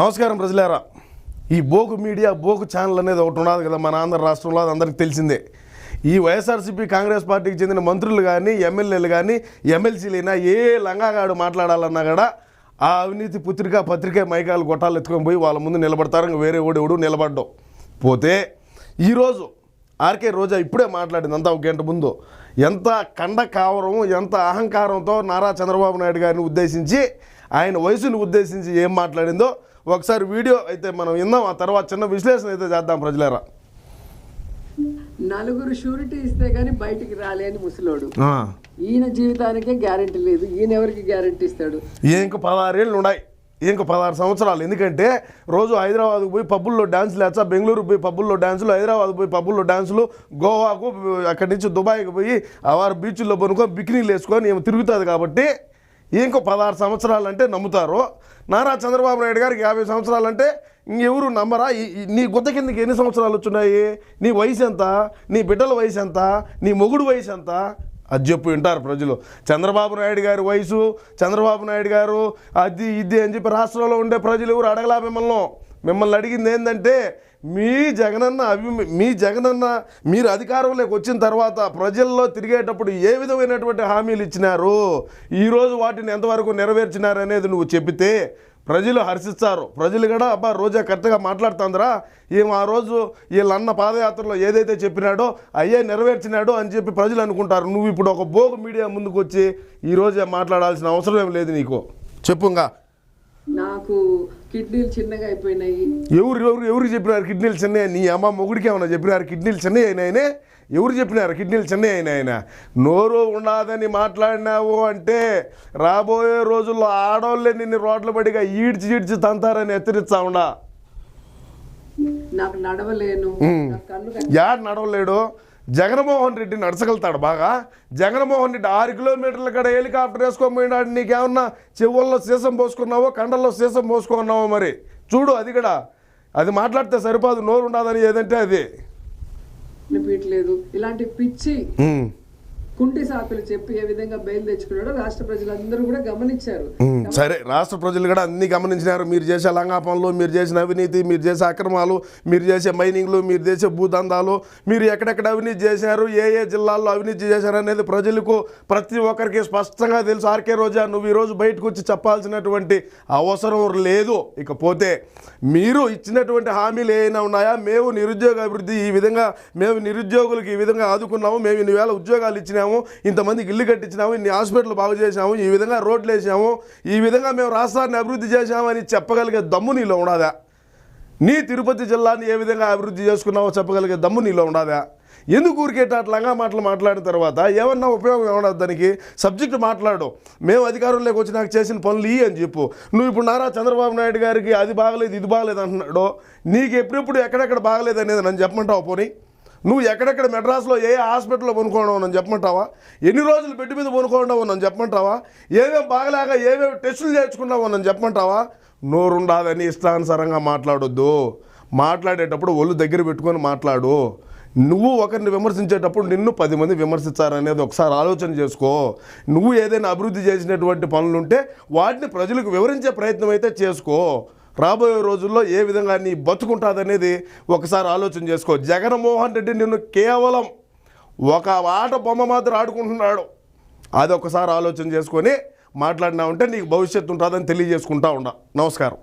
నమస్కారం ప్రజలారా. ఈ బోకు మీడియా బోకు ఛానల్ అనేది ఒకటి ఉన్నది కదా మన ఆంధ్ర రాష్ట్రంలో అది అందరికీ తెలిసిందే. ఈ వైఎస్ఆర్సీపీ కాంగ్రెస్ పార్టీకి చెందిన మంత్రులు కానీ ఎమ్మెల్యేలు కానీ ఎమ్మెల్సీలైనా ఏ లంగాగాడు మాట్లాడాలన్నా కూడా ఆ అవినీతి పుత్రిక పత్రిక మైకాలు గొట్టాలు ఎత్తుకొని పోయి వాళ్ళ ముందు నిలబడతారు. ఇంకా వేరే ఓడి ఎవడు నిలబడ్డం. పోతే ఈరోజు ఆర్కే రోజా ఇప్పుడే మాట్లాడింది అంతా ఒక గంట ముందు. ఎంత కండ కావరం ఎంత అహంకారంతో నారా చంద్రబాబు నాయుడు గారిని ఉద్దేశించి ఆయన వయసును ఉద్దేశించి ఏం మాట్లాడిందో ఒకసారి వీడియో అయితే మనం విందాం ఆ తర్వాత చిన్న విశ్లేషణ అయితే చేద్దాం ప్రజలారా. నలుగురు షూరిటీ ఇస్తే గానీ బయటికి రాలేని ముసలోడు. ఈయన జీవితానికే గ్యారెంటీ లేదు ఈయన ఎవరికి గ్యారెంటీ ఇస్తాడు? ఇంక పదహారేళ్ళు ఉన్నాయి. ఇంక పదహారు సంవత్సరాలు. ఎందుకంటే రోజు హైదరాబాద్కు పోయి పబ్బుల్లో డాన్సులు వేచ్చా బెంగళూరు పోయి పబ్బుల్లో డాన్సులు హైదరాబాద్ పోయి పబ్బుల్లో డాన్సులు గోవాకు అక్కడి నుంచి దుబాయ్కి పోయి ఆ వారు బీచ్ల్లో పనుకొని బికినీలు వేసుకొని ఏమో తిరుగుతుంది కాబట్టి ఇంకో పదహారు సంవత్సరాలు అంటే నమ్ముతారు. నారా చంద్రబాబు నాయుడు గారికి యాభై సంవత్సరాలు అంటే ఇంకెవరు నమ్మరా? ఈ- నీ గుత్త కిందకి ఎన్ని సంవత్సరాలు వచ్చున్నాయి? నీ వయసు ఎంత? నీ బిడ్డల వయసు ఎంత? నీ మొగుడు వయసు ఎంత? అది చెప్పు వింటారు ప్రజలు. చంద్రబాబు నాయుడు గారి వయసు చంద్రబాబు నాయుడు గారు అది ఇది అని చెప్పి రాష్ట్రంలో ఉండే ప్రజలు ఎవరు అడగలా మిమ్మల్ని? మిమ్మల్ని అడిగింది ఏంటంటే మీ జగనన్న అభి మీ జగనన్న మీరు అధికారంలోకి వచ్చిన తర్వాత ప్రజల్లో తిరిగేటప్పుడు ఏ విధమైనటువంటి హామీలు ఇచ్చినారు? ఈరోజు వాటిని ఎంతవరకు నెరవేర్చినారు అనేది నువ్వు చెబితే ప్రజలు హర్షిస్తారు. ప్రజలు కూడా అబ్బా రోజా కరెక్ట్గా మాట్లాడుతుందిరా. ఏం ఆ రోజు వీళ్ళన్న పాదయాత్రలో ఏదైతే చెప్పినాడో అయ్యే నెరవేర్చినాడో అని చెప్పి ప్రజలు అనుకుంటారు. నువ్వు ఇప్పుడు ఒక బోగు మీడియా ముందుకు వచ్చి ఈ రోజే మాట్లాడాల్సిన అవసరం ఏం లేదు నీకు? చెప్పుగా. నాకు కిడ్నీలు చిన్నగా అయిపోయినాయి. ఎవరు ఎవరు ఎవరు చెప్పినారు కిడ్నీలు చెన్నై నీ అమ్మ మొగుడికి ఏమన్నా చెప్పినారు కిడ్నీలు చెన్నై అయినాయనే ఎవరు చెప్పినారు కిడ్నీలు చెన్నై అయినా ఆయన నోరు ఉండదని మాట్లాడినావు అంటే రాబోయే రోజుల్లో ఆడవాళ్ళే నిన్ను రోడ్ల పడిగా ఈడ్చి ఈడ్చి తంతారని హెచ్చరిస్తా ఉండా. నాకు నడవలేను. యాడ్ నడవలేడు? జగన్మోహన్ రెడ్డి నడచగలుగుతాడు బాగా. జగన్మోహన్ రెడ్డి ఆరు కిలోమీటర్ల కడ హెలికాప్టర్ వేసుకొని పోయినాడు. నీకేమన్నా చెవుల్లో సీసం పోసుకున్నావో కండల్లో సీసం పోసుకున్నావో మరి? చూడు అది కూడా. అది మాట్లాడితే సరిపోదు నోరు ఉండదని ఏదంటే అది. వినిపించలేదు ఇలాంటి పిచ్చి కుంటి సాకులు చెప్పి ఏ విధంగా బయలు తెచ్చుకున్నాడో రాష్ట్ర ప్రజలందరూ కూడా గమనించారు. సరే రాష్ట్ర ప్రజలు కూడా అన్ని గమనించినారు. మీరు చేసే లంగాపనులు మీరు చేసిన అవినీతి మీరు చేసే అక్రమాలు మీరు చేసే మైనింగ్లు మీరు చేసే భూదందాలు మీరు ఎక్కడెక్కడ అవినీతి చేశారు ఏ ఏ జిల్లాల్లో అవినీతి చేశారు అనేది ప్రజలకు ప్రతి ఒక్కరికి స్పష్టంగా తెలుసు. ఆర్కే రోజా నువ్వు ఈరోజు బయటకు వచ్చి చెప్పాల్సినటువంటి అవసరం లేదు. ఇకపోతే మీరు ఇచ్చినటువంటి హామీలు ఏమైనా ఉన్నాయా? మేము నిరుద్యోగ అభివృద్ధి ఈ విధంగా మేము నిరుద్యోగులకు ఈ విధంగా ఆదుకున్నాము మేము ఇన్ని వేల ఉద్యోగాలు ఇచ్చినాము ఇంతమందికి ఇల్లు కట్టించినాము ఇన్ని హాస్పిటల్ బాగు చేసాము ఈ విధంగా రోడ్లు వేసాము ఈ విధంగా మేము రాష్ట్రాన్ని అభివృద్ధి చేశామని చెప్పగలిగే దమ్ము నీలో ఉండదా? నీ తిరుపతి జిల్లాని ఏ విధంగా అభివృద్ధి చేసుకున్నావో చెప్పగలిగే దమ్ము నీలో ఉండదా? ఎందుకు ఊరికేట అట్లాగా మాటలు మాట్లాడిన తర్వాత ఏమన్నా ఉపయోగం ఏమన్నా దానికి? సబ్జెక్ట్ మాట్లాడు. మేము అధికారంలోకి వచ్చి నాకు చేసిన పనులు ఇవి అని చెప్పు. నువ్వు ఇప్పుడు నారా చంద్రబాబు నాయుడు గారికి అది బాగలేదు ఇది బాగలేదు అంటున్నాడు నీకు ఎప్పుడెప్పుడు ఎక్కడెక్కడ బాగలేదు అనేది నన్ను చెప్పమంటావు పోనీ? నువ్వు ఎక్కడెక్కడ మెడ్రాస్లో ఏ హాస్పిటల్లో పనుకోవడం నన్ను చెప్పమంటావా? ఎన్ని రోజులు బెడ్ మీద పనుకోవడం నన్ను చెప్పమంటావా? ఏమేమి బాగలేక ఏమేమి టెస్టులు చేర్చుకున్నావు నన్ను చెప్పమంటావా? నోరుండాదని ఇష్టానుసారంగా మాట్లాడొద్దు. మాట్లాడేటప్పుడు ఒళ్ళు దగ్గర పెట్టుకొని మాట్లాడు. నువ్వు ఒకరిని విమర్శించేటప్పుడు నిన్ను పది మంది విమర్శించారనేది ఒకసారి ఆలోచన చేసుకో. నువ్వు ఏదైనా అభివృద్ధి చేసినటువంటి పనులుంటే వాటిని ప్రజలకు వివరించే ప్రయత్నం అయితే చేసుకో. రాబోయే రోజుల్లో ఏ విధంగా నీ బతుకుంటుందనేది ఒకసారి ఆలోచన చేసుకో. జగన్మోహన్ రెడ్డి నిన్ను కేవలం ఒక ఆట బొమ్మ మాత్రం ఆడుకుంటున్నాడు. అది ఒకసారి ఆలోచన చేసుకొని మాట్లాడినా ఉంటే నీకు భవిష్యత్తు ఉంటుందని తెలియజేసుకుంటా ఉండ. నమస్కారం.